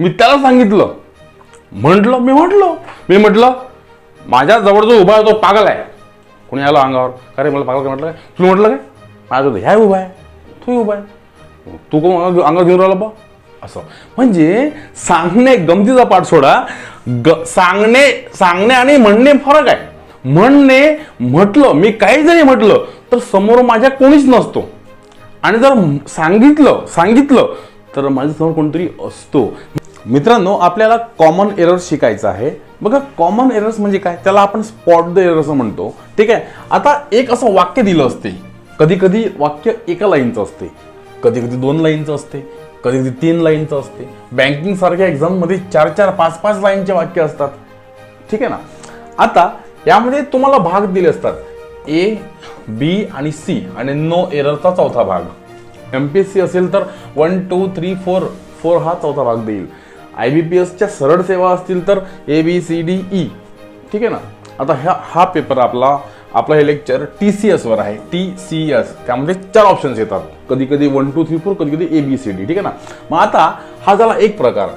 मी त्याला सांगितलं. म्हटलं मी म्हटलं मी म्हटलं माझ्या जवळ जो उभा आहे तो पागल आहे. कोणी आलो अंगावर? अरे मला पागल काय म्हटलं काय तू म्हटलं काय? माझं ह्या उभा आहे तू उभा आहे. तू कोण? अंगावर घेऊन राहिला बा. असं. म्हणजे सांगणे गमतीचा पाठ सोडा. ग सांगणे सांगणे आणि म्हणणे फरक आहे. म्हणणे म्हटलं मी काही जरी म्हटलं तर समोर माझ्या कोणीच नसतो. आणि जर सांगितलं सांगितलं तर माझ्यासमोर कोणतरी असतो. मित्रांनो आपल्याला कॉमन एरर्स शिकायचं आहे. बघा कॉमन एरर्स म्हणजे काय? त्याला आपण स्पॉट द एरर असं म्हणतो. ठीक आहे? आता एक असं वाक्य दिलं असते. कधी कधी वाक्य एका लाईनचं असते. कधी कधी दोन लाईनचं असते. कधी कधी तीन लाईनचं असते. बँकिंग सारख्या एक्झाममध्ये चार चार पाच पाच लाईनचे वाक्य असतात. ठीक आहे ना? आता यामध्ये तुम्हाला भाग दिले असतात. ए बी आणि सी आणि नो एररचा चौथा भाग. एम पी एस सी असेल तर one two three four four हा चौथा भाग देईल. आय बी पी एसच्या सरळ सेवा असतील तर A B C D E. ठीक आहे ना? आता ह्या हा पेपर आपला आपलं हे लेक्चर टी सी एसवर आहे. टी सी एस त्यामध्ये चार ऑप्शन्स येतात. कधी कधी वन टू थ्री फोर कधी कधी ए बी सी डी. ठीक आहे ना? मग आता हा झाला एक प्रकार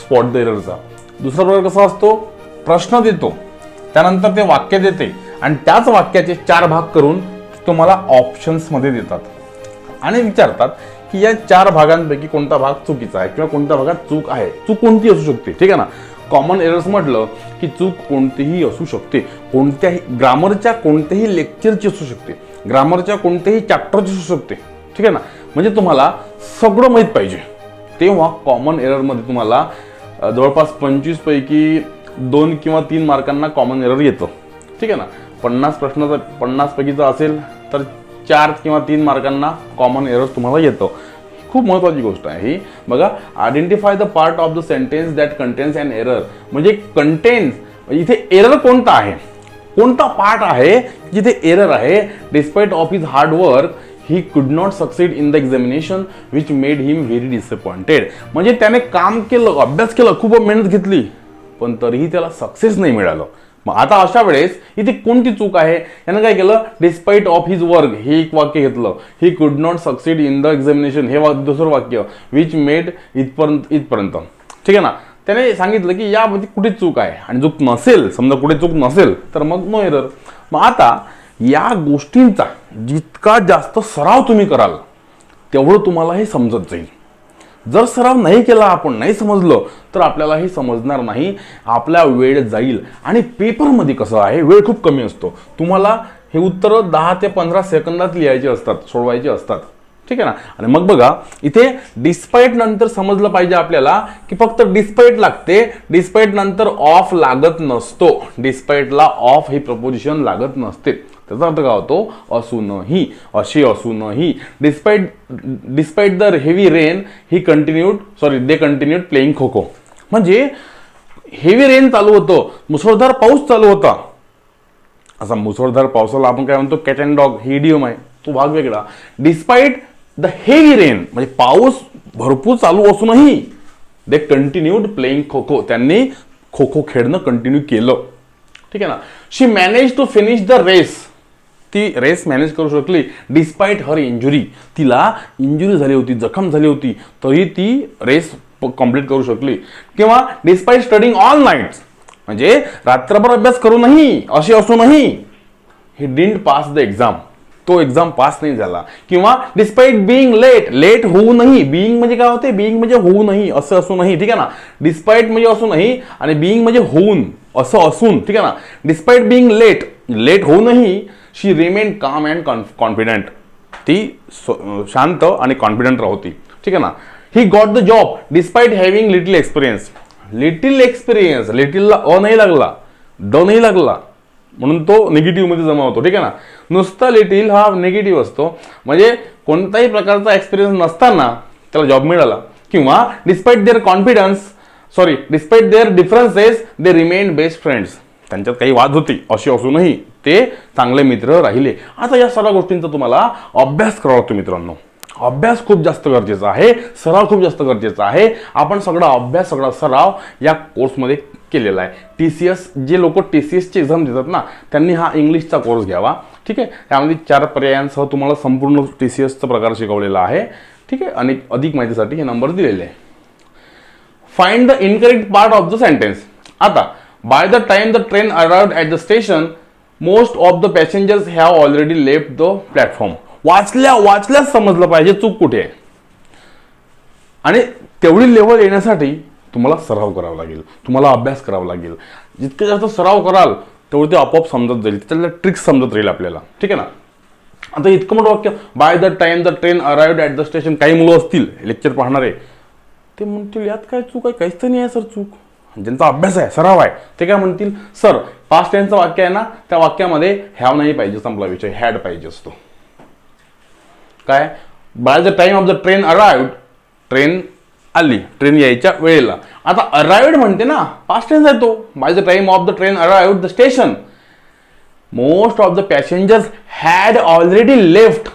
स्पॉट द एररचा दुसरा प्रकार कसा असतो? प्रश्न देतो. त्यानंतर ते वाक्य देते. आणि त्याच वाक्याचे चार भाग करून तुम्हाला ऑप्शन्समध्ये देतात. आणि विचारतात की या चार भागांपैकी कोणता भाग चुकीचा आहे किंवा कोणत्या भागात चूक आहे. चूक कोणती असू शकते? ठीक आहे ना? कॉमन एरर्स म्हटलं की चूक कोणतीही असू शकते. कोणत्याही ग्रामरच्या कोणत्याही लेक्चरची असू शकते. ग्रामरच्या कोणत्याही चॅप्टरची असू शकते. ठीक आहे ना? म्हणजे तुम्हाला सगळं माहीत पाहिजे. तेव्हा कॉमन एररमध्ये तुम्हाला जवळपास पंचवीसपैकी दोन किंवा तीन मार्कांना कॉमन एरर येतं. ठीक आहे ना? पन्नास प्रश्नाचा पन्नासपैकीचा असेल तर चार किंवा तीन मार्कांना कॉमन एरर तुम्हाला येतं. खूप महत्त्वाची गोष्ट आहे ही. बघा identify the part of the sentence that contains and error म्हणजे कंटेन्स इथे एरर कोणता आहे? कोणता पार्ट आहे जिथे एरर आहे? Despite of his hard work he could not succeed in the examination which made him very disappointed म्हणजे त्याने काम केलं अभ्यास केला खूप मेहनत घेतली पण तरीही त्याला सक्सेस नाही मिळालं. मग आता अशा वेळेस इथे कोणती चूक आहे? यानं काय केलं? डिस्पाइट ऑफ हिज वर्क हे एक वाक्य घेतलं. He could not succeed in the examination हे वा- दुसरं वाक्य विच मेड इथपर्यंत इथपर्यंत. ठीक आहे ना? त्याने सांगितलं की यामध्ये कुठे चूक आहे? आणि चूक नसेल समजा कुठे चूक नसेल तर मग नो एरर मग आता या गोष्टींचा जितका जास्त सराव तुम्ही कराल तेवढं तुम्हाला हे समजत जाईल. जर सराव नाही केला आपण नाही समजलं तर आपल्याला हे समजणार नाही. आपला वेळ जाईल. आणि पेपरमध्ये कसं आहे वेळ खूप कमी असतो. तुम्हाला हे उत्तर दहा ते पंधरा सेकंदात लिहायचे असतात सोडवायचे असतात. ठीक आहे ना? आणि मग बघा इथे डिस्पाईट नंतर समजलं पाहिजे आपल्याला की फक्त डिस्पाईट लागते डिस्पाईट नंतर ऑफ लागत नसतो. डिस्पाईटला ऑफ हे प्रपोजिशन लागत नसते. त्याचा अर्थ काय होतो असूनही अशी असूनही despite despite the heavy rain he continued sorry they continued playing kho kho म्हणजे हेवी रेन चालू होतं मुसळधार पाऊस चालू होता. असा मुसळधार पावसाला आपण काय म्हणतो कॅट अँड डॉग ही इडियम आहे. तो भाग वेगळा. डिस्पाइट द हेवी रेन म्हणजे पाऊस भरपूर चालू असूनही दे कंटिन्यूड प्लेईंग खो खो त्यांनी खो खो खेळणं कंटिन्यू केलं. ठीक आहे ना? She manage to finish the race ती रेस मॅनेज करू शकली डिस्पाईट हर इंजुरी तिला इंजुरी झाली होती जखम झाली होती तरी ती रेस कंप्लीट करू शकली. किंवा डिस्पाईट स्टडिंग ऑल नाईट्स म्हणजे रात्रभर अभ्यास करूनही असे असूनही he didn't pass the exam तो एक्झाम पास नाही झाला. किंवा डिस्पाईट बिईंग लेट लेट होऊनही बिईंग म्हणजे काय होते? बिईंग म्हणजे होऊनही असं असूनही ठीक आहे ना? डिस्पाईट म्हणजे असूनही आणि बिईंग म्हणजे होऊन असं असून ठीक आहे ना? डिस्पाईट बिईंग लेट लेट होऊनही she remain calm and confident ती शांत आणि कॉन्फिडंट राहती. ठीक आहे ना? He got the job despite having little experience little experience लिटिलला अ नाही लागला. ड नाही लागला. म्हणून तो निगेटिव्हमध्ये जमा होतो. ठीक आहे ना? नुसता लिटिल हा निगेटिव्ह असतो. म्हणजे कोणताही प्रकारचा एक्सपिरियन्स नसताना त्याला जॉब मिळाला. किंवा despite their confidence sorry despite their differences they remain best friends त्यांच्यात काही वाद होती अशी असूनही ते चांगले मित्र राहिले. आता या सर्व गोष्टींचा तुम्हाला अभ्यास करावा लागतो मित्रांनो. अभ्यास खूप जास्त गरजेचा आहे सराव खूप जास्त गरजेचा आहे. आपण सगळा अभ्यास सगळा सराव या कोर्समध्ये केलेला आहे. टी सी एस जे लोक टी सी एसची एक्झाम देतात ना त्यांनी हा इंग्लिशचा कोर्स घ्यावा. ठीक आहे? त्यामध्ये चार पर्यायांसह तुम्हाला संपूर्ण टी सी एसचा प्रकार शिकवलेला आहे. ठीक आहे? आणि अधिक माहितीसाठी हे नंबर दिलेले आहे. Find the incorrect part of the sentence आता by the time the train arrived at the station, most of the passengers have already left the platform वाचल्या वाचल्याच समजलं पाहिजे चूक कुठे आहे. आणि तेवढी लेवल येण्यासाठी तुम्हाला सराव करावा लागेल. तुम्हाला अभ्यास करावा लागेल. जितके जास्त सराव कराल तेवढं ते आपोआप समजत जाईल. त्याला ट्रिक्स समजत राहील आपल्याला. ठीक आहे ना? आता इतकं मोठं वाक्य by the time the train arrived at the station काही मुलं असतील लेक्चर पाहणारे ते म्हणतील यात काय चूक आहे? काहीच तर नाही आहे सर चूक. म्हणजे ज्यांचा अभ्यास आहे सराव आहे. ते काय म्हणतील? सर पास्ट टेन्सचं वाक्य आहे ना त्या वाक्यामध्ये हॅव नाही पाहिजे संपला विषय हॅड पाहिजे असतो. काय? By the time of the train arrived train आली ट्रेन यायच्या वेळेला. आता अराईव्ड म्हणते ना पास्ट टेन्स आहे तो. By the time of the train arrived the station most of the passengers had already left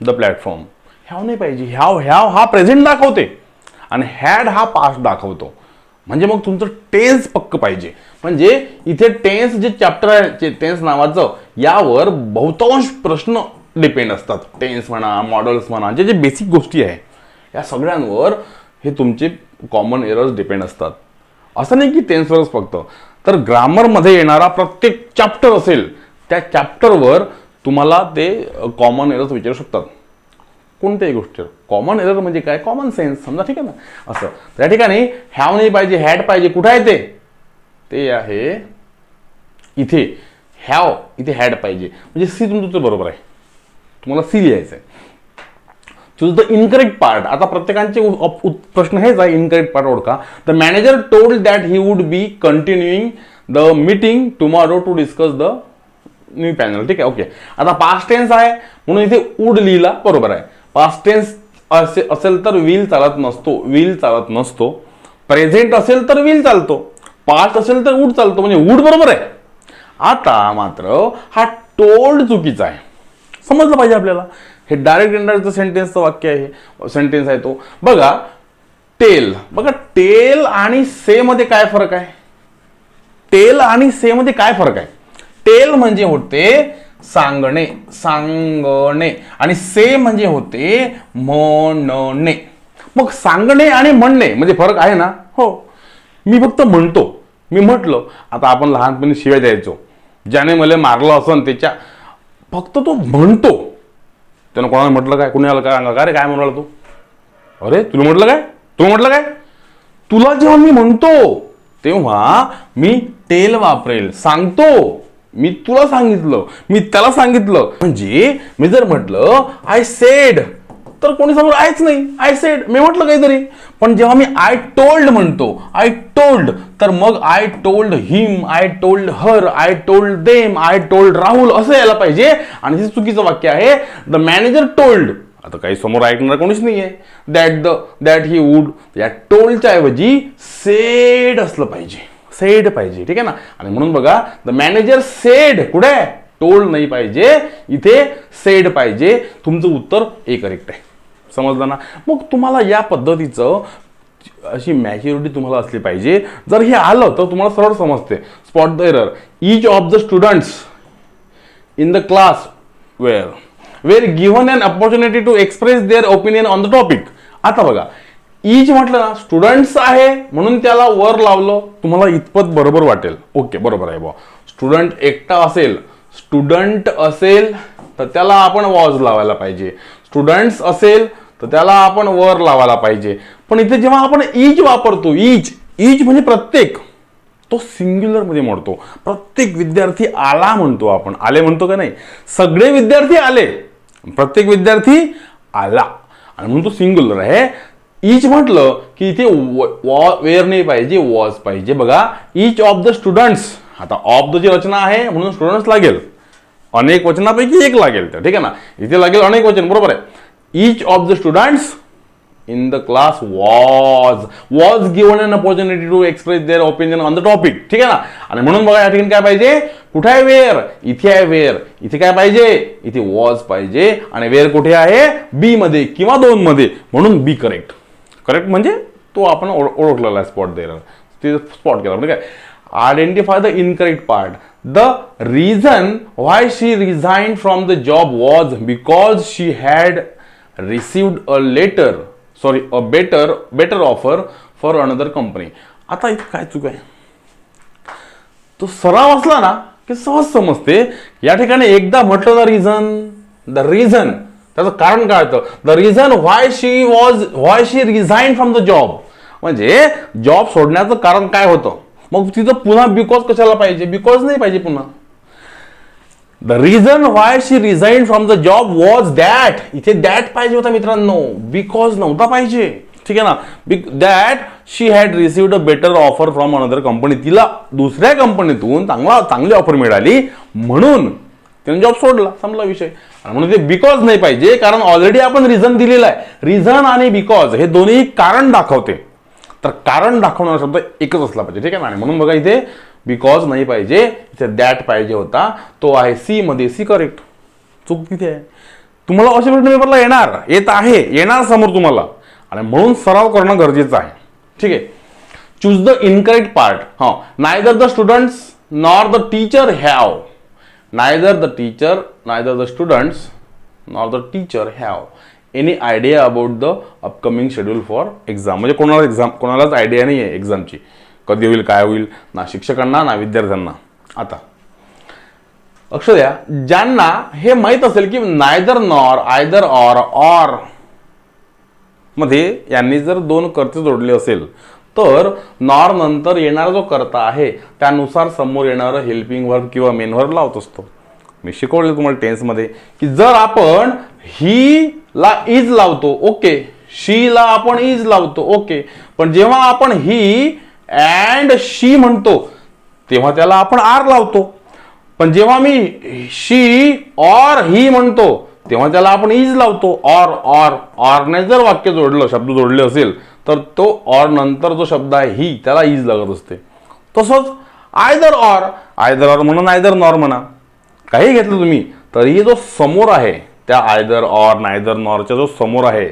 the platform have नाही पाहिजे ह्याव ह्याव हा प्रेझेंट दाखवते. आणि हॅड हा पास्ट दाखवतो. म्हणजे मग तुमचं टेन्स पक्क पाहिजे. म्हणजे इथे टेन्स जे चॅप्टर आहे टेन्स नावाचं यावर बहुतांश प्रश्न डिपेंड असतात. टेन्स म्हणा मॉडल्स म्हणा जे जे बेसिक गोष्टी आहे या सगळ्यांवर हे तुमचे कॉमन एरर्स डिपेंड असतात. असं नाही की टेन्सवरच फक्त. तर ग्रामरमध्ये येणारा प्रत्येक चॅप्टर असेल त्या चॅप्टरवर तुम्हाला ते कॉमन एरर्स विचारू शकतात. कोणत्याही गोष्टीवर. कॉमन एरर म्हणजे काय? कॉमन सेन्स समजा ठीक आहे ना? असं. त्या ठिकाणी हॅव नाही पाहिजे हॅड पाहिजे कुठं आहे ते? ते आहे इथे. हॅव इथे हॅड पाहिजे. म्हणजे सी तुमचं बरोबर आहे. तुम्हाला सी लिहायचं आहे चूज द इनकरेक्ट पार्ट आता प्रत्येकांचे प्रश्न हेच आहे इनकरेक्ट पार्ट ओळखा. The manager told that he would be continuing the meeting tomorrow to discuss the new panel ठीक आहे? ओके आता पास्ट टेन्स आहे. म्हणून इथे वूड लिहिला बरोबर आहे. पास्ट टेन्स असे असेल तर विल चालत नसतो विल चालत नसतो. प्रेझेंट असेल तर विल चालतो. पास्ट असेल तर वुड चालतो म्हणजे वुड बरोबर आहे. आता मात्र हा टोल्ड चुकीचा आहे. समजलं पाहिजे आपल्याला. हे डायरेक्ट इंडायरेक्ट सेंटेन्सचं वाक्य आहे सेंटेन्स आहे तो. बघा टेल बघा टेल आणि से मध्ये काय फरक आहे? टेल आणि से मध्ये काय फरक आहे? टेल म्हणजे होते सांगणे सांगणे. आणि से म्हणजे होते म्हणणे. मग सांगणे आणि म्हणणे म्हणजे फरक आहे ना? हो. मी फक्त म्हणतो. मी म्हटलं आता आपण लहानपणी शिव्या द्यायचो. ज्याने मला मारलं असं त्याच्या फक्त तो म्हणतो. त्यानं कोणाला म्हटलं काय? कुणी आलं काय? अंगा का रे? काय म्हणाला तू? अरे तुला म्हटलं काय? तू म्हटलं काय? तुला जेव्हा मी म्हणतो तेव्हा मी टेल वापरेल. सांगतो. मी तुला सांगितलं मी त्याला सांगितलं. म्हणजे मी जर म्हटलं आय सेड तर कोणी समोर आहेच नाही. आय सेड मी म्हटलं काहीतरी. पण जेव्हा मी आय टोल्ड म्हणतो आय टोल्ड तर मग I told him I told her I told them I told Rahul असं यायला पाहिजे. आणि हे चुकीचं वाक्य आहे. द मॅनेजर टोल्ड आता काही समोर ऐकणार कोणीच नाहीये. That the that he would या टोल्डच्या ऐवजी सेड असलं पाहिजे. सेड पाहिजे ठीक आहे ना? आणि म्हणून बघा द मॅनेजर सेड कुठे? टोल्ड नाही पाहिजे. इथे सेड पाहिजे. तुमचं उत्तर ए करेक्ट आहे. समजलं ना? मग तुम्हाला या पद्धतीचं अशी मॅच्युरिटी तुम्हाला असली पाहिजे. जर हे आलं तर तुम्हाला सरळ समजते. Spot the error each of the students in the class were were given an opportunity to express their opinion on the topic आता बघा इज म्हटलं ना स्टुडंट्स आहे म्हणून त्याला वर लावलं. तुम्हाला इतपत बरोबर वाटेल. ओके बरोबर आहे बा स्टुडंट एकटा असेल स्टुडंट असेल तर त्याला आपण वॉज लावायला पाहिजे. स्टुडंट्स असेल तर त्याला आपण वर लावायला पाहिजे. पण इथे जेव्हा आपण इज वापरतो इज इज म्हणजे प्रत्येक. तो सिंग्युलरमध्ये म्हणतो प्रत्येक विद्यार्थी आला म्हणतो आपण. आले म्हणतो का नाही? सगळे विद्यार्थी आले. प्रत्येक विद्यार्थी आला. आणि म्हणून तो सिंग्युलर आहे. इच म्हटलं की इथे वेअर नाही पाहिजे वॉज पाहिजे. बघा इच ऑफ द स्टुडंट्स आता ऑफ द ची रचना आहे म्हणून स्टुडंट्स लागेल. अनेक वचनापैकी एक लागेल तर ठीक आहे ना? इथे लागेल अनेक वचन बरोबर आहे? Each of the students in the class was was given an opportunity to express their opinion on the topic ठीक आहे ना? आणि म्हणून बघा या ठिकाणी काय पाहिजे? कुठे आहे वेअर इथे आहे वेअर इथे काय पाहिजे? इथे वॉज पाहिजे. आणि वेअर कुठे आहे? बी मध्ये किंवा दोन मध्ये. म्हणून बी करेक्ट करेक्ट म्हणजे तो आपण ओळ- ओळखलेला आहे स्पॉट द्यायला. ते स्पॉट केला. म्हणजे काय? Identify the incorrect part the reason why she resign from the job was because she had received a letter sorry a better better offer for another company आता इथं काय चुक आहे? तो सराव असला ना की सहज समजते. या ठिकाणी एकदा म्हटलं द रिझन द रिझन त्याचं कारण काय होतं the reason why she was why she resign from the job म्हणजे जॉब सोडण्याचं कारण काय होतं? मग तिथं पुन्हा बिकॉज कशाला पाहिजे? बिकॉज नाही पाहिजे पुन्हा. The reason why she resign from the job was that इथे दॅट पाहिजे होता मित्रांनो. बिकॉज नव्हता पाहिजे. ठीक आहे ना? बिक that she had received a better offer from another company तिला दुसऱ्या कंपनीतून चांगला चांगली ऑफर मिळाली. म्हणून त्याने जॉब सोडला संपला विषय. आणि म्हणून ते बिकॉज नाही पाहिजे कारण ऑलरेडी आपण रिझन दिलेलं आहे. रिझन आणि बिकॉज हे दोन्ही कारण दाखवते. तर कारण दाखवणारा शब्द एकच असला पाहिजे ठीक आहे ना? आणि म्हणून बघा इथे बिकॉज नाही पाहिजे इथे दॅट पाहिजे होता. तो आहे सी मध्ये सी करेक्ट चूक तिथे आहे. तुम्हाला अशा प्रश्न पेपरला येणार. येत आहे. येणार समोर तुम्हाला. आणि म्हणून सराव करणं गरजेचं आहे. ठीक आहे? चूज द इनकरेक्ट पार्ट हा. Neither the students nor the teacher have neither the teacher neither the students nor the teacher have any idea about the upcoming schedule for exam म्हणजे कोणाला एक्झाम कोणालाच आयडिया नाही आहे एक्झामची कधी होईल काय होईल ना शिक्षकांना ना विद्यार्थ्यांना. आता लक्ष द्या ज्यांना हे माहीत असेल की नायदर नॉर आयदर ऑर ऑरमध्ये यांनी जर दोन कर्ते जोडले असेल तर नॉर नंतर येणारा जो कर्ता आहे त्यानुसार समोर येणारं हेल्पिंग वर्ब किंवा मेन वर्ब लावत असतो. मी शिकवले तुम्हाला टेन्समध्ये की जर आपण ही ला इज लावतो ओके शी ला आपण इज लावतो ओके पण जेव्हा आपण ही अँड शी म्हणतो तेव्हा त्याला आपण आर लावतो. पण जेव्हा मी शी ऑर ही म्हणतो तेव्हा त्याला आपण इज लावतो. ऑर ऑर ऑरने जर वाक्य जोडलं शब्द जोडले असेल तर तो ऑर नंतर जो शब्द आहे ही त्याला इज लागत असते. तसंच आयदर ऑर आयदर ऑर म्हणून आयदर नॉर म्हणा. काही घेतलं तुम्ही तरीही जो समोर आहे त्या आयदर ऑर नायदर नॉरच्या जो समोर आहे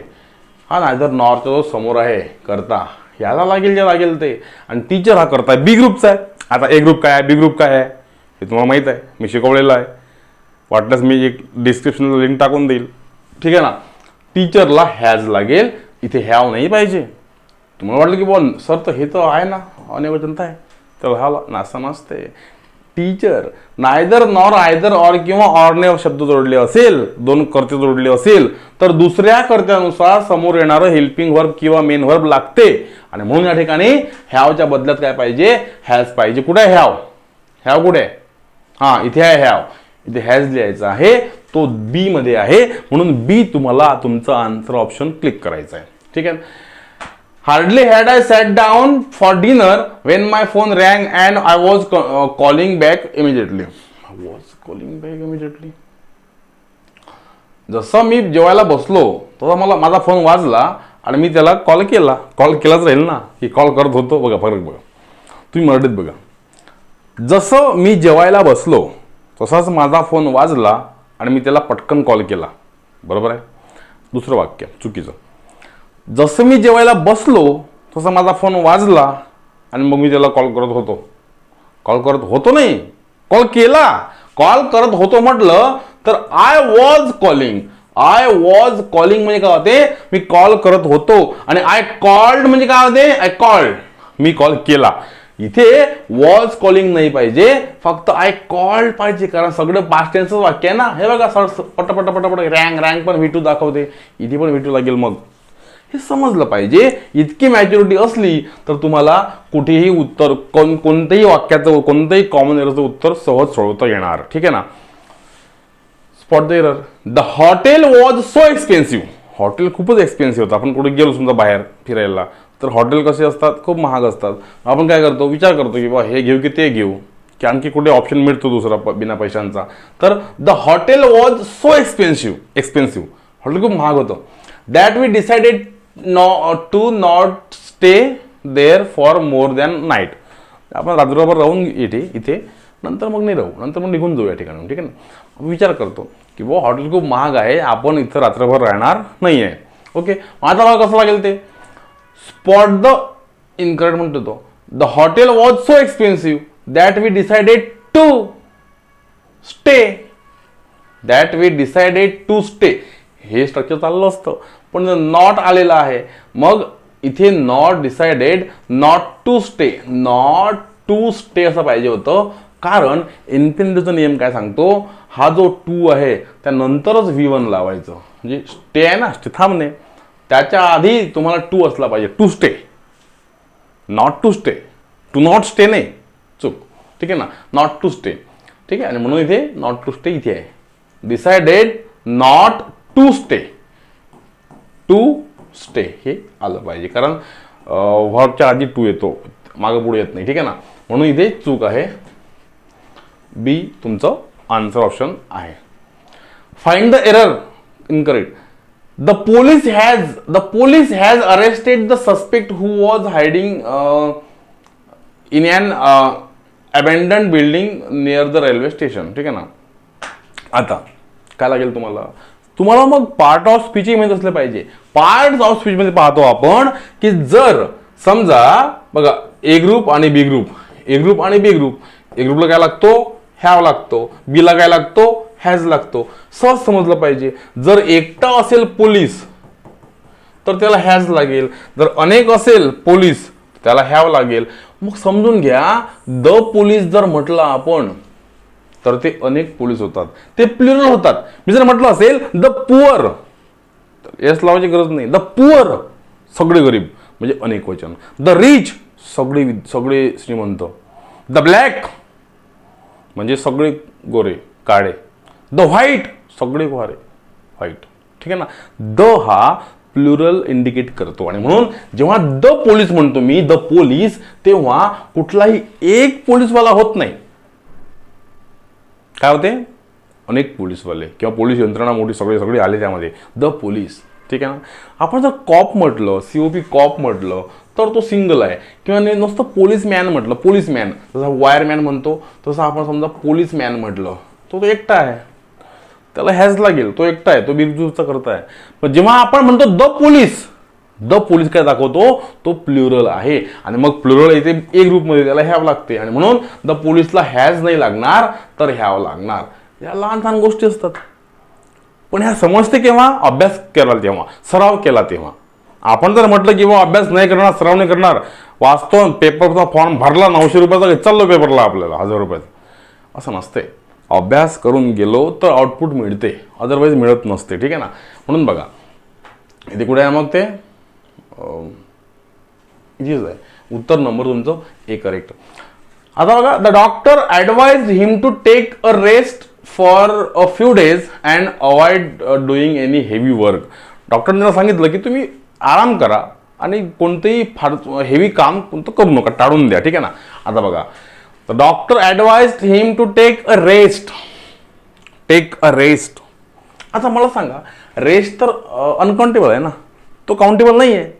हा नायदर नॉरचा जो समोर आहे करता. याला लागेल जे लागेल ते. आणि टीचर हा करता बी ग्रुपचा आहे. आता ए ग्रुप काय आहे? बी ग्रुप काय आहे? हे तुम्हाला माहीत आहे. मी शिकवलेलं आहे. वाटल्यास मी एक डिस्क्रिप्शनला लिंक टाकून देईल. ठीक आहे ना? टीचरला हॅज लागेल. इथे हॅव नाही पाहिजे. तुम्हाला वाटलं की बोल सर तर हे तर आहे ना अनेवचनता आहे. तर हा नासा नसते teacher neither nor either or किंवा ऑरने शब्द जोडले असेल दोन कर्ते जोडले असेल तर दुसऱ्या कर्त्यानुसार समोर येणारं हेल्पिंग वर्ब किंवा मेन वर्ब लागते. आणि म्हणून या ठिकाणी ह्यावच्या बदल्यात काय पाहिजे? हॅज पाहिजे. कुठे आहे ह्याव? हॅव कुठे? आहे हां इथे आहे ह्याव. इथे हॅज लिहायचा आहे. तो बी मध्ये आहे. म्हणून बी तुम्हाला तुमचं आन्सर ऑप्शन क्लिक करायचं आहे ठीक आहे? Hardly had I sat down for dinner when my phone rang and I was calling back immediately was calling back immediately जसं मी जेवायला बसलो तसा मला माझा फोन वाजला आणि मी त्याला कॉल केला. कॉल केलाच राहील ना. की कॉल करत होतो. बघा फरक बघा. तुम्ही मराठीत बघा. जसं मी जेवायला बसलो तसाच माझा फोन वाजला आणि मी त्याला पटकन कॉल केला. बरोबर आहे? दुसरं वाक्य चुकीचं. जसं मी जेवायला बसलो तसा माझा फोन वाजला आणि मग मी त्याला कॉल करत होतो. कॉल करत होतो नाही. कॉल केला. कॉल करत होतो म्हटलं तर I was calling I was calling म्हणजे काय होते? मी कॉल करत होतो. आणि आय कॉल्ड म्हणजे काय होते? आय कॉल्ड मी कॉल केला. इथे वॉज कॉलिंग नाही पाहिजे. फक्त आय कॉल्ड पाहिजे. कारण सगळं पास्ट टेन्सच वाक्य आहे ना. हे बघा सर पटापट पटापट रँग रँक पण व्ही दाखवते. इथे पण व्ही लागेल मग. हे समजलं पाहिजे. इतकी मॅच्युरिटी असली तर तुम्हाला कुठेही उत्तर कोण कोणत्याही वाक्याचं कोणत्याही कॉमन एररचं उत्तर सहज सोडवता येणार. ठीक आहे ना? Spot the error the hotel was so expensive hotel खूपच एक्सपेन्सिव्ह होतं. आपण कुठे गेलो समजा बाहेर फिरायला तर हॉटेल कसे असतात? खूप महाग असतात. आपण काय करतो? विचार करतो की बा हे घेऊ की ते घेऊ? की आणखी कुठे ऑप्शन मिळतो दुसरा बिना पैशांचा? तर the hotel was so expensive expensive hotel खूप महाग होतं. That we decided to not stay there for more than night आपण रात्रभर राहून येते इथे. नंतर मग नाही राहू. नंतर मग निघून जाऊ या ठिकाणी ठीक आहे ना? विचार करतो की बुवा हॉटेल खूप महाग आहे आपण इथं रात्रभर राहणार नाही आहे ओके माझा भाव कसं लागेल ते? स्पॉट द इनकरेक्ट म्हणतो तो. The hotel was so expensive that we decided to stay that we decided to stay हे स्ट्रक्चर चाललं असतं. पण नॉट आलेलं आहे मग इथे not decided not to stay not to stay असं पाहिजे होतं. कारण इन्फिनिटीचा नियम काय सांगतो? हा जो टू आहे त्यानंतरच व्ही वन लावायचं. म्हणजे स्टे आहे ना स्टे थांबणे. त्याच्या आधी तुम्हाला टू असला पाहिजे. To stay not to stay to not stay नाही. चूक. ठीक आहे ना? नॉट टू स्टे ठीक आहे? आणि म्हणून इथे नॉट टू स्टे इथे आहे. Decided not to stay. To stay हे आलं पाहिजे. कारण व्हॉटच्या आधी टू येतो. मागं पुढे येत नाही. ठीक आहे ना? म्हणून इथे चूक आहे. बी तुमचं आन्सर ऑप्शन आहे. Find the error incorrect the police has the police has arrested the suspect who was hiding in an abandon building near the railway station ठीक आहे ना? आता काय लागेल तुम्हाला? तुम्हाला मग पार्ट ऑफ स्पीचिंग माहीत असलं पाहिजे. पार्ट ऑफ स्पीच मध्ये पाहतो आपण की जर समजा बघा ए ग्रुप आणि बी ग्रुप ए ग्रुप आणि बी ग्रुप ए ग्रुपला काय लागतो? हॅव लागतो. बीला काय लागतो? हॅज लागतो. सहज समजलं पाहिजे. जर एकटा असेल पोलीस तर त्याला हॅज लागेल. जर अनेक असेल पोलीस त्याला हॅव लागेल. मग समजून घ्या द पोलीस जर म्हटलं आपण तर ते अनेक पोलीस होतात. ते प्लुरल होतात. मी जर म्हटलं असेल द पुअर एस लावायची गरज नाही. द पुअर सगळे गरीब. म्हणजे अनेक वचन. द रिच सगळे वि- सगळे श्रीमंत. द ब्लॅक म्हणजे सगळे गोरे काळे. द व्हाईट सगळे गोरे व्हाईट ठीक आहे ना? द हा प्लुरल इंडिकेट करतो. आणि म्हणून जेव्हा द पोलीस म्हणतो मी द पोलीस तेव्हा कुठलाही एक पोलीसवाला होत नाही. काय होते? अनेक पोलीसवाले किंवा पोलीस यंत्रणा मोठी सगळे सगळे आले त्यामध्ये. द पोलीस ठीक आहे ना? आपण जर कॉप म्हटलं सी ओ पी कॉप म्हटलं तर तो सिंगल आहे. किंवा नाही नुसतं पोलीस मॅन म्हटलं पोलीस मॅन जसा वायरमॅन म्हणतो तसं आपण समजा पोलीस मॅन म्हटलं तो तो एकटा आहे. त्याला हॅज लागेल तो एकटा आहे तो बिरजूचा करता आहे पण जेव्हा आपण म्हणतो द पोलीस द पोलीस काय दाखवतो तो प्लुरल आहे. आणि मग प्लुरल येते एक ग्रुपमध्ये त्याला ह्यावं लागते. आणि म्हणून द पोलीसला हॅज नाही लागणार तर ह्यावं लागणार. या लहान लहान गोष्टी असतात. पण ह्या समजते केव्हा? अभ्यास केला तेव्हा. सराव केला तेव्हा. आपण जर म्हटलं की बाबा अभ्यास नाही करणार सराव नाही करणार. वाचतो पेपरचा फॉर्म भरला नऊशे रुपयाचा चाललो पेपरला आपल्याला हजार रुपयाचा. असं नसते. अभ्यास करून गेलो तर आउटपुट मिळते. अदरवाईज मिळत नसते. ठीक आहे ना? म्हणून बघा. इथे कुठे आहे मग ते? इज आहे उत्तर नंबर तुमचं ए करेक्ट आता बघा the doctor advise him to take a rest for a few days and avoid doing any heavy work डॉक्टरने त्यांना सांगितलं की तुम्ही आराम करा आणि कोणतंही फार हेवी काम कोणतं करू नका टाळून द्या ठीक आहे ना? आता बघा the doctor advise him to take a rest take a rest आता मला सांगा रेस्ट तर अनकाउंटेबल आहे ना? तो काउंटेबल नाही आहे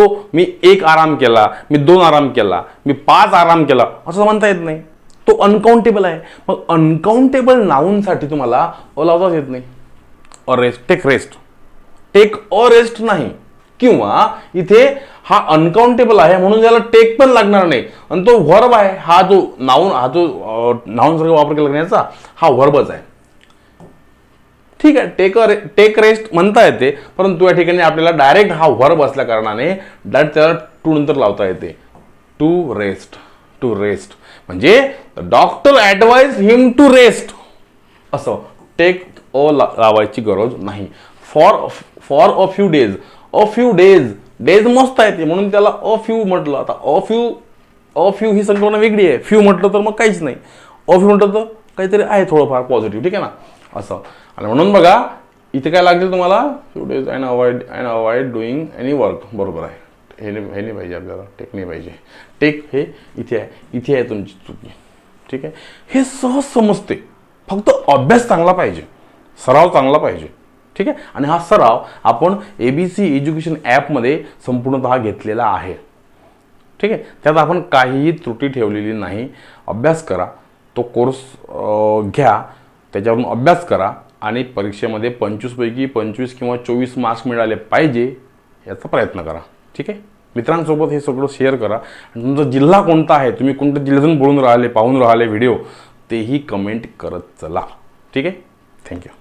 तो मी एक आराम केला मी दोन आराम केला मी पाच आराम केला असं म्हणता येत नाही. तो अनकाउंटेबल आहे. मग अनकाउंटेबल नाऊनसाठी तुम्हाला ओलावताच येत नाही. A rest take rest take a rest नाही. किंवा इथे हा अनकाउंटेबल आहे म्हणून त्याला टेक पण लागणार नाही. आणि तो व्हर्ब आहे. हा जो नाऊन हा जो नाऊनसारखा वापर केला याचा? हा व्हर्बच आहे. ठीक आहे टेक टेक रेस्ट म्हणता येते परंतु या ठिकाणी आपल्याला डायरेक्ट हा व्हर्ब असल्या कारणाने डायरेक्ट त्याला टू नंतर लावता येते. टू रेस्ट टू रेस्ट म्हणजे doctor advise him to rest असं टेक अ लावायची गरज नाही. For for a few days a few days days मस्त आहे ते म्हणून त्याला अ फ्यू म्हटलं. आता अ फ्यू अ फ्यू ही संकल्पना वेगळी आहे. फ्यू म्हटलं तर मग काहीच नाही. अ फ्यू म्हटलं तर काहीतरी आहे थोडंफार पॉझिटिव्ह ठीक आहे ना? असं. आणि म्हणून बघा इथे काय लागेल तुम्हाला? Few days and avoid and avoid doing any work बरोबर आहे. हे नाही हे नाही पाहिजे आपल्याला. टेक नाही पाहिजे. टेक हे इथे आहे. इथे आहे तुमची चुकी. ठीक आहे? हे सहज समजते. फक्त अभ्यास चांगला पाहिजे. सराव चांगला पाहिजे. ठीक आहे? आणि हा सराव आपण ए बी सी एज्युकेशन ॲपमध्ये संपूर्णतः घेतलेला आहे. ठीक आहे? त्यात आपण काहीही त्रुटी ठेवलेली नाही. अभ्यास करा. तो कोर्स घ्या. त्याच्यावरून अभ्यास करा आणि परीक्षेमध्ये पंचवीसपैकी पंचवीस किंवा चोवीस मार्क्स मिळाले पाहिजे याचा प्रयत्न करा. ठीक आहे? मित्रांसोबत हे सगळं शेअर करा. आणि तुमचा जिल्हा कोणता आहे? तुम्ही कोणत्या जिल्ह्यातून बोलून राहिले पाहून राहिले व्हिडिओ तेही कमेंट करत चला. ठीक आहे? थँक्यू